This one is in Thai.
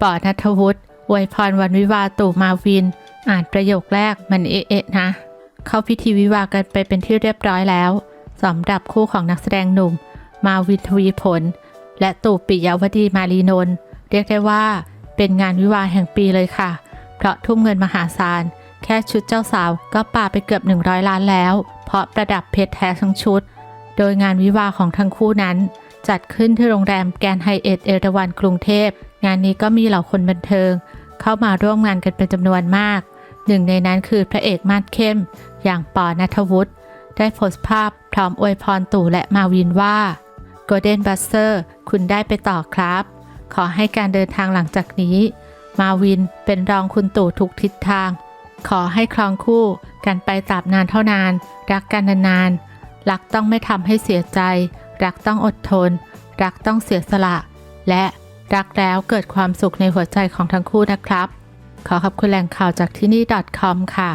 ปอนัทวุฒิอวยพรวันวิวาตู่มาวิน อ่านประโยคแรกมันเอะเอะนะ เข้าพิธีวิวากันไปเป็นที่เรียบร้อยแล้วสำหรับคู่ของนักแสดงหนุ่ม มาวินทวีผล และตู่ปิยวดีมารีนนท์เรียกได้ว่าเป็นงานวิวาแห่งปีเลยค่ะ เพราะทุ่มเงินมหาศาล แค่ชุดเจ้าสาวก็ป่าไปเกือบ 100 ล้านแล้ว เพราะประดับเพชรแท้ทั้งชุด โดยงานวิวาของทั้งคู่นั้น จัดขึ้นที่โรงแรมแกรนด์ไฮเอทเอราวันกรุงเทพ งานนี้ก็มีเหล่าคนบันเทิง เข้ามาร่วมงานกันเป็นจำนวนมาก หนึ่งในนั้นคือพระเอกมาดเข้ม อย่างปอนัทวุฒิได้โพสต์ภาพพร้อมอวยพรตู่และมาวินว่า Golden Buster คุณได้ไปต่อครับ ขอให้การเดินทางหลังจากนี้ มาวินเป็นรองคุณตู่ทุกทิศทาง ขอให้ครองคู่กันไปตราบนานเท่านาน รักกันนานๆรักต้องไม่ทำให้เสียใจ รักต้องอดทน รักต้องเสียสละ และรักแล้วเกิดความสุขในหัวใจของทั้งคู่นะครับ ขอขอบคุณแหล่งข่าวจากที่นี่ .com ค่ะ